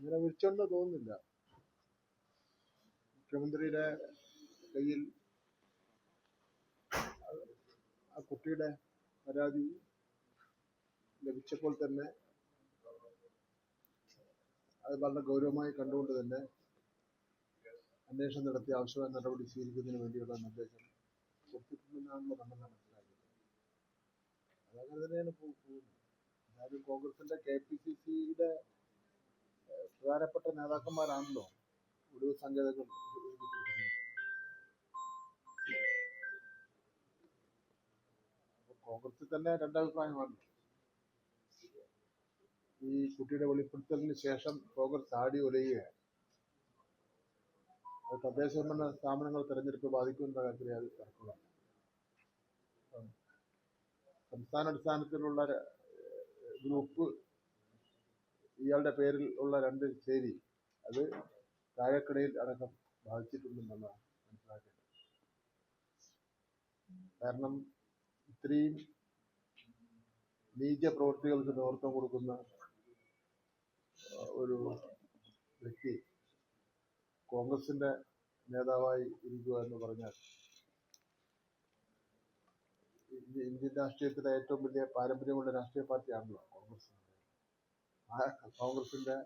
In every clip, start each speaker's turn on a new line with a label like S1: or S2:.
S1: അങ്ങനെ വിളിച്ചോണ്ട് തോന്നുന്നില്ല. മുഖ്യമന്ത്രിയുടെ കയ്യിൽ ആ കുട്ടിയുടെ പരാതി ലഭിച്ചപ്പോൾ തന്നെ അത് വളരെ ഗൗരവമായി കണ്ടുകൊണ്ട് തന്നെ അന്വേഷണം നടത്തി ആവശ്യമായ നടപടി സ്വീകരിക്കുന്നതിന് വേണ്ടിയുള്ള നിർദ്ദേശം കൊടുത്തിട്ടുണ്ടെന്നാണല്ലോ നമ്മൾ മനസ്സിലാക്കുന്നത്. അതങ്ങനെ തന്നെയാണ് പോകുന്നത്. എന്തായാലും കോൺഗ്രസിന്റെ കെ പി സി സിയുടെ പ്രധാനപ്പെട്ട നേതാക്കന്മാരാണല്ലോ ഒടുവ് സങ്കേതങ്ങൾ കോൺഗ്രസിൽ തന്നെ രണ്ടഭിപ്രായമാണ് ഈ കുട്ടിയുടെ വെളിപ്പെടുത്തലിന് ശേഷം കോൺഗ്രസ് ആടി ഉലയുകയാണ് അത് തദ്ദേശ ഭരണ സ്ഥാപനങ്ങൾ തെരഞ്ഞെടുപ്പ് ബാധിക്കുന്ന കാര്യത്തിൽ അത് തർക്കമാണ്. സംസ്ഥാന അടിസ്ഥാനത്തിലുള്ള ഗ്രൂപ്പ് ഇയാളുടെ പേരിൽ ഉള്ള രണ്ട് ചേരി അത് താഴെക്കടയിൽ അടക്കം ബാധിച്ചിട്ടുണ്ടെന്നാണ് മനസ്സിലാക്കേണ്ടത്. കാരണം ഇത്രയും നീച പ്രവൃത്തികൾക്ക് നേതൃത്വം കൊടുക്കുന്ന ഒരു വ്യക്തി കോൺഗ്രസിന്റെ നേതാവായി ഇരിക്കുക എന്ന് പറഞ്ഞാൽ ഇന്ത്യൻ രാഷ്ട്രീയത്തിലെ ഏറ്റവും വലിയ പാരമ്പര്യമുള്ള രാഷ്ട്രീയ പാർട്ടിയാണല്ലോ കോൺഗ്രസ്. കോൺഗ്രസിന്റെ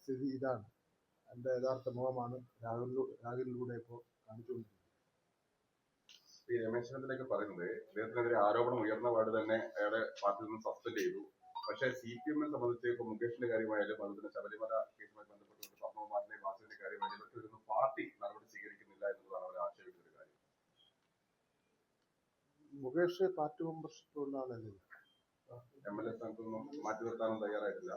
S1: സ്ഥിതി ഇതാണ്. എന്റെ യഥാർത്ഥ മുഖമാണ് രാഹുൽ രാഹുലിലൂടെ ഇപ്പോൾ കാണിച്ചുകൊണ്ടിരിക്കുന്നത്.
S2: ഈ രമേശ് ചെന്നിത്തലയൊക്കെ പറയുന്നത് അദ്ദേഹത്തിനെതിരെ ആരോപണം ഉയർന്ന പാട് തന്നെ അയാളെ പാർട്ടിയിൽ നിന്ന് സസ്പെൻഡ് ചെയ്തു. പക്ഷേ സി പി എമ്മിനെ സംബന്ധിച്ച് ഇപ്പൊ മുകേഷിന്റെ കാര്യമായാലും അതുപോലെ ശബരിമല കേസുമായി ബന്ധപ്പെട്ടുകൊണ്ട് പത്മകുമാറിന്റെ വാസുവിന്റെ കാര്യമായാലും ഇവർക്ക് പാർട്ടി നടപടി സ്വീകരിക്കുന്നില്ല എന്നുള്ളതാണ് അവർ ആക്ഷേപിക്കുന്ന ഒരു കാര്യം.
S1: മുകേഷ് പാർട്ടി മെമ്പർഷിപ്പ് ഉള്ള ആളല്ലേ
S2: എം എൽ എ സ്ഥാനത്തൊന്നും മാറ്റി നിർത്താനും തയ്യാറായിട്ടില്ല.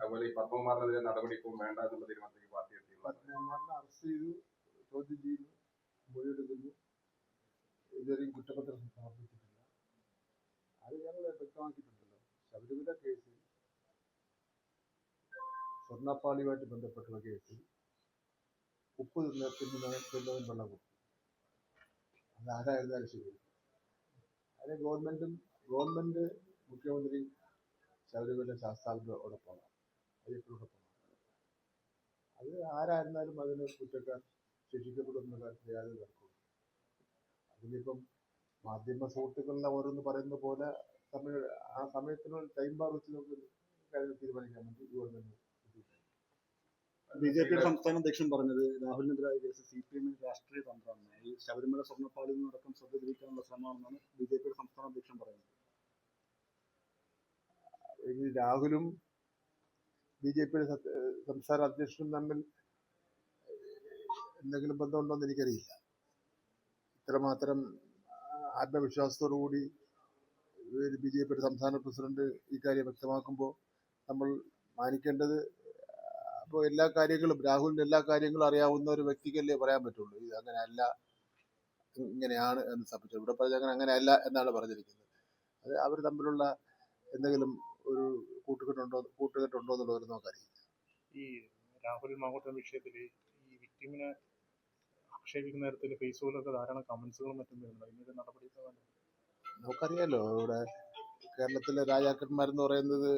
S2: അതുപോലെ ഈ പത്മകുമാറിനെതിരെ നടപടി ഇപ്പം വേണ്ട എന്നുള്ള തീരുമാനത്തിലേക്ക് പാർട്ടി
S1: പത്മകുമാറിനെ അത് ഞങ്ങൾ വ്യക്തമാക്കിയിട്ടുണ്ടല്ലോ. ശബരിമല കേസിൽ സ്വർണപ്പാളിയുമായിട്ട് ബന്ധപ്പെട്ടുള്ള കേസിൽ ഉപ്പ് തിന്ന വെള്ളം കൊടുത്തു അത് ആരായിരുന്നാലും ശരി. അതിന് ഗവൺമെന്റും ഗവൺമെന്റ് മുഖ്യമന്ത്രി ശബരിമല ശാസ്താവിനോടൊപ്പമാണ്. അയ്യപ്പനോടൊപ്പമാണ്. അത് ആരായിരുന്നാലും അതിന് കുറ്റക്കാർ ശിക്ഷിക്കപ്പെടുന്ന കാര്യത്തിൽ യാതൊരു അതിനിപ്പം മാധ്യമ സുഹൃത്തുക്കളെല്ലാം ഓരോന്ന് പറയുന്ന പോലെ സമയ ആ സമയത്തിന് ടൈം ബാർ വെച്ച് നമുക്ക് കാര്യം തീരുമാനിക്കാൻ വേണ്ടി ഗവൺമെന്റ്
S3: ബി ജെ പിയുടെ സംസ്ഥാന അധ്യക്ഷൻ പറഞ്ഞത് രാഹുലിനെതിരായ കേസ് സി പി എമ്മിന് രാഷ്ട്രീയ തന്ത്രമാണ്. ഈ ശബരിമല സ്വർണപ്പാളിൽ നിന്നടക്കം ശ്രദ്ധ തിരിക്കാനുള്ള ശ്രമമാണെന്നാണ് ബി ജെ പിയുടെ സംസ്ഥാന അധ്യക്ഷൻ പറയുന്നത്.
S1: ഇനി രാഹുലും ബി ജെ പിയുടെ സംസ്ഥാന അധ്യക്ഷനും തമ്മിൽ എന്തെങ്കിലും ബന്ധമുണ്ടോ എന്ന് എനിക്കറിയില്ല. ഇത്രമാത്രം ആത്മവിശ്വാസത്തോടു കൂടി ബി ജെ പിയുടെ സംസ്ഥാന പ്രസിഡന്റ് ഈ കാര്യം വ്യക്തമാക്കുമ്പോൾ നമ്മൾ മാനിക്കേണ്ടത് അപ്പോൾ എല്ലാ കാര്യങ്ങളും രാഹുലിന്റെ എല്ലാ കാര്യങ്ങളും അറിയാവുന്ന ഒരു വ്യക്തിക്കല്ലേ പറയാൻ പറ്റുള്ളൂ. ഇത് അങ്ങനെയല്ല ഇങ്ങനെയാണ് എന്ന് സംബന്ധിച്ചു ഇവിടെ പറഞ്ഞ അങ്ങനെ അങ്ങനെയല്ല എന്നാണ് പറഞ്ഞിരിക്കുന്നത്. അത് അവർ തമ്മിലുള്ള എന്തെങ്കിലും ഒരു കൂട്ടുകെട്ടുണ്ടോ കൂട്ടുകെട്ടുണ്ടോ എന്നുള്ളത് നമുക്കറിയില്ല
S4: ഈ രാഹുൽ മാങ്കൂട്ടം വിഷയത്തിൽ ഈ വിക്ടിമിനെ ആക്ഷേപിക്കുന്ന തരത്തിൽ ഫേസ്ബുക്കിലൊക്കെ ധാരാളം കമന്റ്സുകളും മറ്റും വരുന്നുണ്ട്. അതിനൊരു നടപടി
S1: നമുക്കറിയാലോ ഇവിടെ കേരളത്തിലെ രാജാക്കന്മാരെന്ന് പറയുന്നത്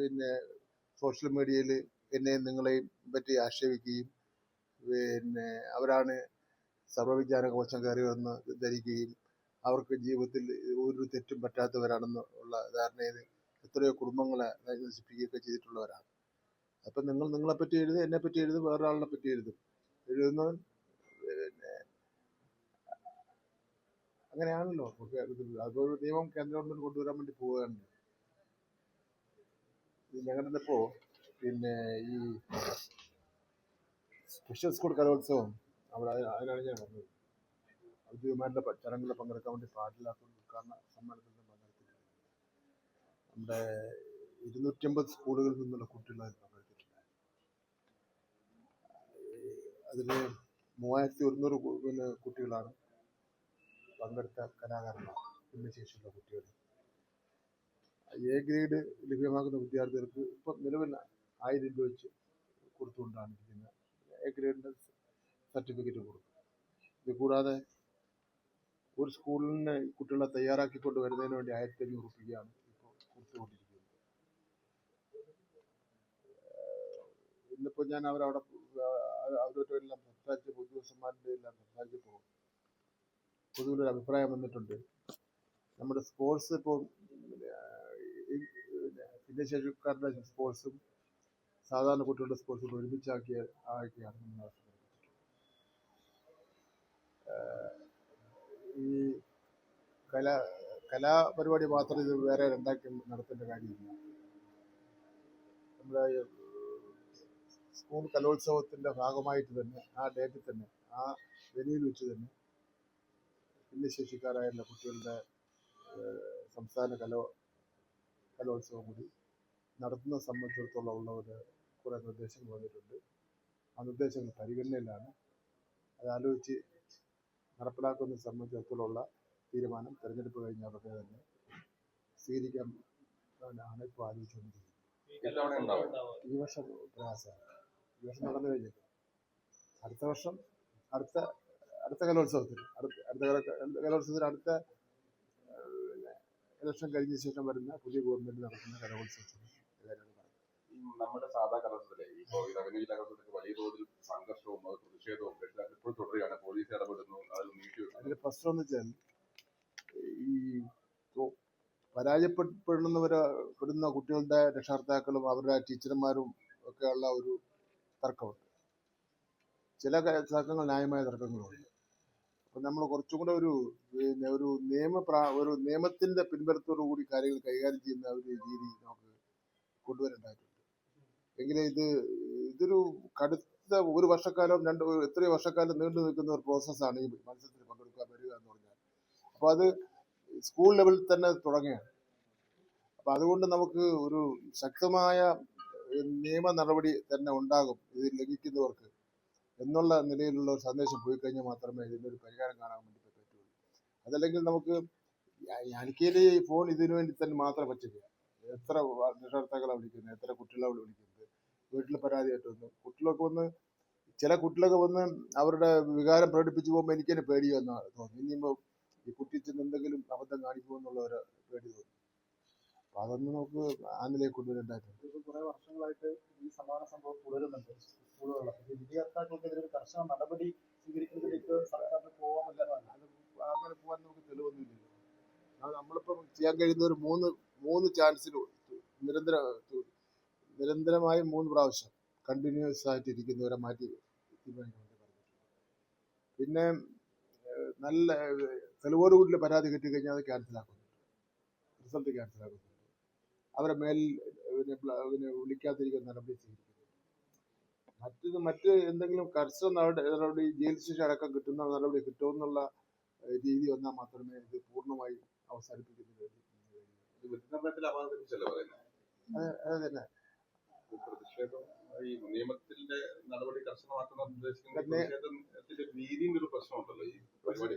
S1: പിന്നെ സോഷ്യൽ മീഡിയയിൽ എന്നെയും നിങ്ങളെയും പറ്റി ആക്ഷേപിക്കുകയും പിന്നെ അവരാണ് സർവവിജ്ഞാന കോശം കയറിയതെന്ന് ധരിക്കുകയും അവർക്ക് ജീവിതത്തിൽ ഒരു തെറ്റും പറ്റാത്തവരാണെന്നുള്ള ധാരണയിൽ എത്രയോ കുടുംബങ്ങളെ നശിപ്പിക്കുകയൊക്കെ ചെയ്തിട്ടുള്ളവരാണ്. അപ്പം നിങ്ങൾ നിങ്ങളെ പറ്റി എഴുതും എന്നെ പറ്റി എഴുതും വേറൊരാളിനെ പറ്റി എഴുതും. എഴുതുന്നവൻ പിന്നെ അങ്ങനെയാണല്ലോ. നമുക്ക് അതൊരു നിയമം കേന്ദ്ര ഗവൺമെന്റ് കൊണ്ടുവരാൻ വേണ്ടി പോവുകയാണ്. ഞങ്ങളുടെ ഇപ്പോ പിന്നെ ഈ സ്പെഷ്യൽ സ്കൂൾ കലോത്സവം അവിടെ അത് അതിനാണ് ഞാൻ വന്നത്. ഔദ്യോഗികമായിട്ടുള്ള ചടങ്ങിൽ പങ്കെടുക്കാൻ വേണ്ടി സമ്മേളനത്തിൽ നിന്ന് പങ്കെടുത്തിട്ടുണ്ട് നമ്മുടെ ഇരുന്നൂറ്റമ്പത് സ്കൂളുകളിൽ നിന്നുള്ള കുട്ടികൾ അതിൽ പങ്കെടുത്തിട്ടുണ്ട് അതിൽ മൂവായിരത്തി ഒരുന്നൂറ് പിന്നെ കുട്ടികളാണ് പങ്കെടുത്ത കലാകാരന്മാർ ഭിന്നശേഷിയുള്ള കുട്ടികൾ. എ ഗ്രേഡ് ലഭ്യമാകുന്ന വിദ്യാർത്ഥികൾക്ക് ഇപ്പം നിലവിൽ ആയിരം രൂപ വെച്ച് കൊടുത്തുകൊണ്ടാണ് ഇരിക്കുന്നത്. എ ഗ്രേഡിന്റെ സർട്ടിഫിക്കറ്റ് കൊടുക്കും. ഇത് കൂടാതെ ഒരു സ്കൂളിന് കുട്ടികളെ തയ്യാറാക്കിക്കൊണ്ട് വരുന്നതിന് വേണ്ടി ആയിരത്തി അഞ്ഞൂറ് രൂപയാണ് ഇപ്പോൾ കൊടുത്തുകൊണ്ടിരിക്കുന്നത് ഇന്നിപ്പോ ഞാൻ അവരവിടെ അവരോടെല്ലാം സംസാരിച്ച് ഉദ്യോഗസ്ഥന്മാരുടെ എല്ലാം സംസാരിച്ചപ്പോൾ പൊതുവിലൊരു അഭിപ്രായം വന്നിട്ടുണ്ട്. നമ്മുടെ സ്പോർട്സ് ഇപ്പോൾ ഭിന്നശേഷിക്കാരുടെ സ്പോർട്സും സാധാരണ കുട്ടികളുടെ സ്പോർട്സും ഒരുമിച്ചാക്കിയ ആക്കിയാണ് നമ്മൾ ഈ കലാ കലാപരിപാടി മാത്രം ഇത് വേറെ രണ്ടാക്കി നടത്തേണ്ട കാര്യമില്ല. നമ്മുടെ സ്കൂൾ കലോത്സവത്തിന്റെ ഭാഗമായിട്ട് തന്നെ ആ ഡേറ്റിൽ തന്നെ ആ വെനിയിൽ വെച്ച് തന്നെ ഭിന്നശേഷിക്കാരായുള്ള കുട്ടികളുടെ സംസ്ഥാന കലോ കലോത്സവം കൂടി നടത്തുന്ന സംബന്ധിച്ചിടത്തോളം ഉള്ള ഒരു കുറേ നിർദ്ദേശങ്ങൾ വന്നിട്ടുണ്ട്. ആ നിർദ്ദേശങ്ങൾ പരിഗണനയിലാണ്. അത് ആലോചിച്ച് നടപ്പിലാക്കുന്നത് സംബന്ധിച്ചിടത്തോളമുള്ള തീരുമാനം തെരഞ്ഞെടുപ്പ് കഴിഞ്ഞ ഉടനെ തന്നെ സ്വീകരിക്കാൻ ആണ് ഇപ്പോൾ ആലോചിച്ചുകൊണ്ടിരിക്കുന്നത്. ഈ വർഷം പ്രയാസമാണ്. ഈ വർഷം നടന്നു കഴിഞ്ഞിട്ട് അടുത്ത വർഷം അടുത്ത അടുത്ത കലോത്സവത്തിൽ അടുത്ത അടുത്ത കലോത്സവത്തിൽ അടുത്ത ഇലക്ഷൻ കഴിഞ്ഞ ശേഷം വരുന്ന പുതിയ ഗവൺമെന്റ് നടത്തുന്ന കലോത്സവത്തിന്
S2: നമ്മുടെ സാധാ കലോത്സവത്തിലെ ഇപ്പോൾ ഈ ജില്ലാ കലോത്സവത്തിൽ വലിയ തോതിൽ സംഘർഷവും പ്രതിഷേധവും രക്ഷിതാക്കൾ ഇപ്പോൾ തുടരുകയാണ്. പോലീസ് ഇടപെടുന്നു അത് നീട്ടി
S1: അതിൽ പ്രശ്നം എന്ന് വെച്ചാൽ ഈ പരാജയപ്പെടുന്നവര് പെടുന്ന കുട്ടികളുടെ രക്ഷകർത്താക്കളും അവരുടെ ടീച്ചർമാരും ഒക്കെ ഉള്ള ഒരു തർക്കമുണ്ട്. ചില തർക്കങ്ങൾ ന്യായമായ തർക്കങ്ങളുണ്ട്. അപ്പൊ നമ്മൾ കുറച്ചും കൂടെ ഒരു പിന്നെ ഒരു നിയമ ഒരു നിയമത്തിന്റെ പിൻബലത്തോടു കൂടി കാര്യങ്ങൾ കൈകാര്യം ചെയ്യുന്ന ഒരു രീതി നമുക്ക് കൊണ്ടുവരേണ്ടതായിട്ടുണ്ട്. എങ്കിലും ഇത് ഇതൊരു കടുത്ത ഒരു വർഷക്കാലം രണ്ട് എത്രയോ വർഷക്കാലം നീണ്ടു നിൽക്കുന്ന ഒരു പ്രോസസ്സാണ് ഈ പങ്കെടുക്കാൻ വരിക എന്ന് പറഞ്ഞാൽ അപ്പോൾ അത് സ്കൂൾ ലെവലിൽ തന്നെ തുടങ്ങുകയാണ്. അപ്പൊ അതുകൊണ്ട് നമുക്ക് ഒരു ശക്തമായ നിയമ നടപടി തന്നെ ഉണ്ടാകും ഇത് ലംഘിക്കുന്നവർക്ക് എന്നുള്ള നിലയിലുള്ള ഒരു സന്ദേശം പോയി കഴിഞ്ഞാൽ മാത്രമേ ഇതിനൊരു പരിഹാരം കാണാൻ വേണ്ടി പറ്റുള്ളൂ അതല്ലെങ്കിൽ നമുക്ക് എനിക്കേൽ ഈ ഫോൺ ഇതിനു വേണ്ടി തന്നെ മാത്രം പറ്റില്ല. എത്ര രക്ഷകർത്താക്കളെ വിളിക്കുന്നു എത്ര കുട്ടികളെ വിളിക്കുന്നത് വീട്ടിൽ പരാതിയായിട്ട് വന്നു. കുട്ടികളൊക്കെ വന്ന് ചില കുട്ടികളൊക്കെ വന്ന് അവരുടെ വികാരം പ്രകടിപ്പിച്ചു പോകുമ്പോൾ എനിക്ക് തന്നെ പേടി വന്ന തോന്നി ഇനിയിപ്പോൾ ഈ കുട്ടി ചെന്ന് എന്തെങ്കിലും അബദ്ധം കാണിക്കുമോ എന്നുള്ള ഒരു പേടി തോന്നി. അപ്പൊ അതൊന്നും നമുക്ക് ആനിലേക്ക്
S3: കൊണ്ടുവരേണ്ടായിട്ടുണ്ട് കുറെ വർഷങ്ങളായിട്ട് ഈ സമാന സംഭവം തുടരുന്നുണ്ട് സ്കൂളുകളിൽ. വിധികർത്താക്കൾക്കെതിരെ ഒരു കർശന നടപടി സ്വീകരിക്കുന്നതിലേക്ക് സർക്കാരിന് പോകാമല്ലെന്നാണ്
S1: അങ്ങനെ പോകാൻ നമുക്ക് തെളിവൊന്നുമില്ലല്ലോ. നമ്മളിപ്പം ചെയ്യാൻ കഴിയുന്ന ഒരു മൂന്ന് മൂന്ന് ചാൻസിൽ നിരന്തര നിരന്തരമായി മൂന്ന് പ്രാവശ്യം കണ്ടിന്യൂസ് ആയിട്ട് ഇരിക്കുന്നവരെ മാറ്റി പിന്നെ നല്ല തെളിവോടുകൂടി പരാതി കിട്ടിക്കഴിഞ്ഞാൽ അത് ക്യാൻസലാക്കുന്നുണ്ട് റിസൾട്ട് ക്യാൻസലാക്കുന്നുണ്ട് അവരെ മേൽ പിന്നെ പിന്നെ വിളിക്കാതിരിക്കുന്ന നടപടി സ്വീകരിക്കുന്നു. മറ്റത് മറ്റ് എന്തെങ്കിലും കർശന നടപടി ജയിൽ ശിക്ഷ അടക്കം കിട്ടുന്ന നടപടി കിട്ടുമെന്നുള്ള രീതി വന്നാൽ മാത്രമേ ഇത്
S2: പൂർണമായി അവസാനിപ്പിക്കുന്നത്
S1: അത് തന്നെ
S2: ഈ നിയമത്തിന്റെ നടപടി കർശനമാക്കുന്ന പ്രതിഷേധത്തിന്റെ ഒരു പ്രശ്നമുണ്ടല്ലോ ഈ പരിപാടി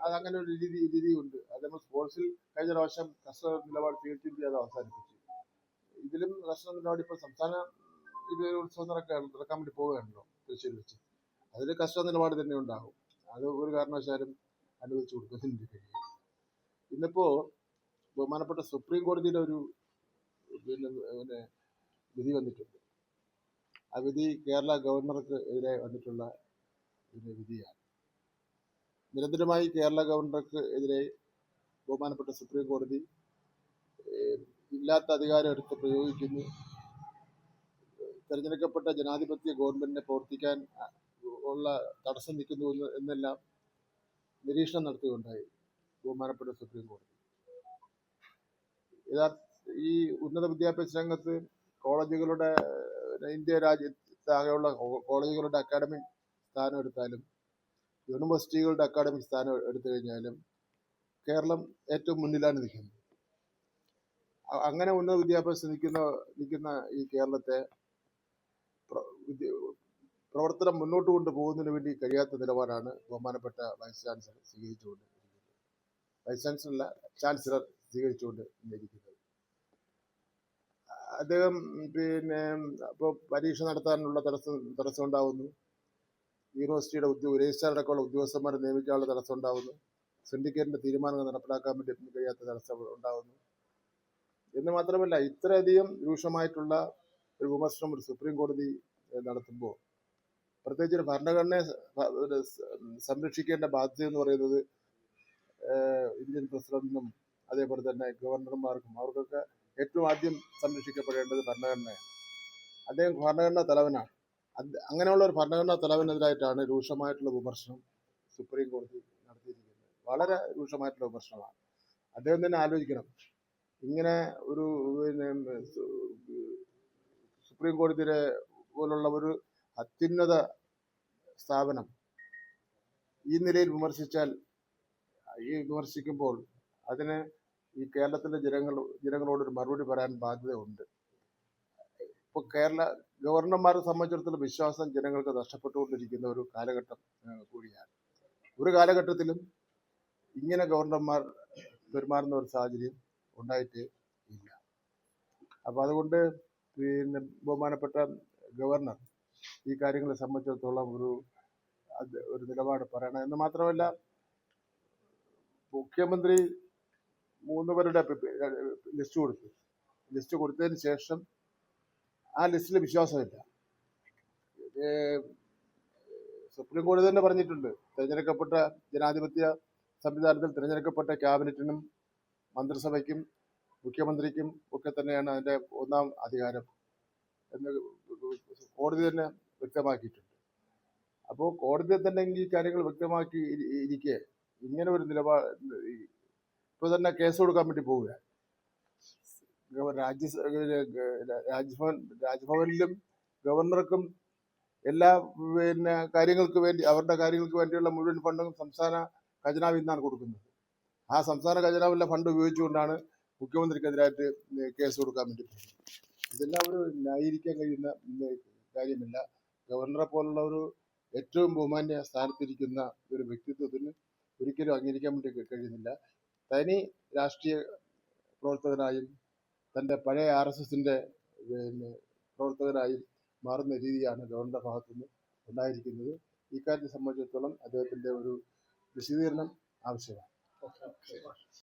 S2: തടസ്സപ്പെടുത്തി
S1: അങ്ങനെ ഒരു രീതി രീതിയുണ്ട്. അത് നമ്മൾ സ്പോർട്സിൽ കഴിഞ്ഞ പ്രാവശ്യം കർഷക നിലപാട് സ്വീകരിച്ചിട്ട് അത് അവസാനിപ്പിച്ചു. ഇതിലും കർഷക നിലപാട് ഇപ്പോൾ സംസ്ഥാന ഇത് ഉത്സവം നടക്കാൻ വേണ്ടി പോവുകയാണല്ലോ തൃശ്ശൂർ വെച്ച്. അതിൽ കർഷക നിലപാട് തന്നെ ഉണ്ടാകും. അത് ഒരു കാരണവശാലും അനുവദിച്ചു കൊടുക്കുന്നതിന് കഴിയും ഇന്നിപ്പോ ബഹുമാനപ്പെട്ട സുപ്രീം കോടതിയുടെ ഒരു പിന്നെ പിന്നെ വിധി വന്നിട്ടുണ്ട്. ആ വിധി കേരള ഗവർണർക്ക് എതിരെ വന്നിട്ടുള്ള വിധിയാണ്. നിരന്തരമായി കേരള ഗവർണർക്ക് എതിരെ ബഹുമാനപ്പെട്ട സുപ്രീം കോടതി ഇല്ലാത്ത അധികാരം എടുത്ത് പ്രയോഗിക്കുന്നു. തെരഞ്ഞെടുക്കപ്പെട്ട ജനാധിപത്യ ഗവൺമെന്റിനെ പ്രവർത്തിക്കാൻ ഉള്ള തടസ്സം നിൽക്കുന്നു എന്ന് എന്നെല്ലാം നിരീക്ഷണം നടത്തുകയുണ്ടായി ബഹുമാനപ്പെട്ട സുപ്രീം കോടതി. ഈ ഉന്നത വിദ്യാഭ്യാസ രംഗത്ത് കോളേജുകളുടെ ഇന്ത്യ രാജ്യത്താകെയുള്ള കോളേജുകളുടെ അക്കാഡമിക് സ്ഥാനം എടുത്താലും യൂണിവേഴ്സിറ്റികളുടെ അക്കാഡമിക് സ്ഥാനം എടുത്തു കഴിഞ്ഞാലും കേരളം ഏറ്റവും മുന്നിലാണ് നിൽക്കുന്നത്. അങ്ങനെ ഉന്നത വിദ്യാഭ്യാസം നിൽക്കുന്ന നിൽക്കുന്ന ഈ കേരളത്തെ പ്ര- പ്രവർത്തനം മുന്നോട്ട് കൊണ്ടുപോകുന്നതിന് വേണ്ടി കഴിയാത്ത നിലപാടാണ് ബഹുമാനപ്പെട്ട വൈസ് ചാൻസലർ സ്വീകരിച്ചുകൊണ്ട് വൈസ് ചാൻസലർ ചാൻസലർ സ്വീകരിച്ചുകൊണ്ട് ഇരിക്കുന്നത്. അദ്ദേഹം പിന്നെ ഇപ്പോൾ പരീക്ഷ നടത്താനുള്ള തടസ്സം തടസ്സം ഉണ്ടാവുന്നു. യൂണിവേഴ്സിറ്റിയുടെ ഉദ്യോഗ രജിസ്ട്രാർ അടക്കമുള്ള ഉദ്യോഗസ്ഥന്മാരെ നിയമിക്കാനുള്ള തടസ്സം ഉണ്ടാകുന്നു സിൻഡിക്കേറ്റിന്റെ തീരുമാനങ്ങൾ നടപ്പിലാക്കാൻ വേണ്ടി കഴിയാത്ത തടസ്സം ഉണ്ടാകുന്നു എന്ന് മാത്രമല്ല ഇത്രയധികം രൂക്ഷമായിട്ടുള്ള ഒരു വിമർശനം ഒരു സുപ്രീം കോടതി നടത്തുമ്പോൾ പ്രത്യേകിച്ച് ഒരു ഭരണഘടനയെ സംരക്ഷിക്കേണ്ട ബാധ്യത എന്ന് പറയുന്നത് ഇന്ത്യൻ പ്രസിഡന്റിനും അതേപോലെ തന്നെ ഗവർണർമാർക്കും അവർക്കൊക്കെ ഏറ്റവും ആദ്യം സംരക്ഷിക്കപ്പെടേണ്ടത് ഭരണഘടനയാണ്. അദ്ദേഹം ഭരണഘടനാ തലവനാണ്. അങ്ങനെയുള്ള ഒരു ഭരണഘടനാ തലവിനെതിരായിട്ടാണ് രൂക്ഷമായിട്ടുള്ള വിമർശനം സുപ്രീം കോടതി നടത്തിയിരിക്കുന്നത്. വളരെ രൂക്ഷമായിട്ടുള്ള വിമർശനമാണ്. അദ്ദേഹം തന്നെ ആലോചിക്കണം. ഇങ്ങനെ ഒരു പിന്നെ സുപ്രീം കോടതിയിലെ പോലുള്ള ഒരു അത്യുന്നത സ്ഥാപനം ഈ നിലയിൽ വിമർശിച്ചാൽ ഈ വിമർശിക്കുമ്പോൾ അതിന് ഈ കേരളത്തിലെ ജനങ്ങൾ ജനങ്ങളോടൊരു മറുപടി പറയാൻ ബാധ്യതയുണ്ട്. ഇപ്പോൾ കേരള ഗവർണർമാരെ സംബന്ധിച്ചിടത്തോളം വിശ്വാസം ജനങ്ങൾക്ക് നഷ്ടപ്പെട്ടുകൊണ്ടിരിക്കുന്ന ഒരു കാലഘട്ടം കൂടിയാണ്. ഒരു കാലഘട്ടത്തിലും ഇങ്ങനെ ഗവർണർമാർ പെരുമാറുന്ന ഒരു സാഹചര്യം ഉണ്ടായിട്ട് ഇല്ല. അപ്പോൾ അതുകൊണ്ട് പിന്നെ ബഹുമാനപ്പെട്ട ഗവർണർ ഈ കാര്യങ്ങളെ സംബന്ധിച്ചിടത്തോളം ഒരു ഒരു നിലപാട് പറയണം. എന്ന് മാത്രമല്ല മുഖ്യമന്ത്രി മൂന്ന് പേരുടെ ലിസ്റ്റ് കൊടുത്തു. ലിസ്റ്റ് കൊടുത്തതിന് ശേഷം ആ ലിസ്റ്റിൽ വിശ്വാസമില്ല. സുപ്രീം കോടതി തന്നെ പറഞ്ഞിട്ടുണ്ട്. തിരഞ്ഞെടുക്കപ്പെട്ട ജനാധിപത്യ സംവിധാനത്തിൽ തിരഞ്ഞെടുക്കപ്പെട്ട ക്യാബിനറ്റിനും മന്ത്രിസഭയ്ക്കും മുഖ്യമന്ത്രിക്കും ഒക്കെ തന്നെയാണ് അതിന്റെ ഒന്നാം അധികാരം എന്ന് കോടതി തന്നെ വ്യക്തമാക്കിയിട്ടുണ്ട്. അപ്പോൾ കോടതി തന്നെ ഈ കാര്യങ്ങൾ വ്യക്തമാക്കി ഇരി- ഇരിക്കെ. ഇങ്ങനെ ഒരു നിലപാട് ഇപ്പോൾ തന്നെ കേസ് കൊടുക്കാൻ വേണ്ടി പോവുക രാജ്യ രാജ്ഭവൻ രാജ്ഭവനിലും ഗവർണർക്കും എല്ലാ പിന്നെ കാര്യങ്ങൾക്ക് വേണ്ടി അവരുടെ കാര്യങ്ങൾക്ക് വേണ്ടിയുള്ള മുഴുവൻ ഫണ്ടും സംസ്ഥാന ഖജനാവിൽ നിന്നാണ് കൊടുക്കുന്നത്. ആ സംസ്ഥാന ഖജനാവിലെ ഫണ്ട് ഉപയോഗിച്ചുകൊണ്ടാണ് മുഖ്യമന്ത്രിക്കെതിരായിട്ട് കേസ് കൊടുക്കാൻ വേണ്ടി ഇതെല്ലാം ഒരു ന്യായീകരിക്കാൻ കഴിയുന്ന കാര്യമില്ല. ഗവർണറെ പോലുള്ള ഒരു ഏറ്റവും ബഹുമാന്യ സ്ഥാനത്തിരിക്കുന്ന ഒരു വ്യക്തിത്വത്തിന് ഒരിക്കലും അംഗീകരിക്കാൻ വേണ്ടി കഴിയുന്നില്ല. തനി രാഷ്ട്രീയ പ്രവർത്തകനായും തന്റെ പഴയ ആർ എസ് എസിന്റെ പിന്നെ പ്രവർത്തകരായി മാറുന്ന രീതിയാണ് ഗവർണറുടെ ഭാഗത്തുനിന്ന് ഉണ്ടായിരിക്കുന്നത്. ഇക്കാര്യത്തെ സംബന്ധിച്ചിടത്തോളം അദ്ദേഹത്തിന്റെ ഒരു വിശദീകരണം ആവശ്യമാണ്.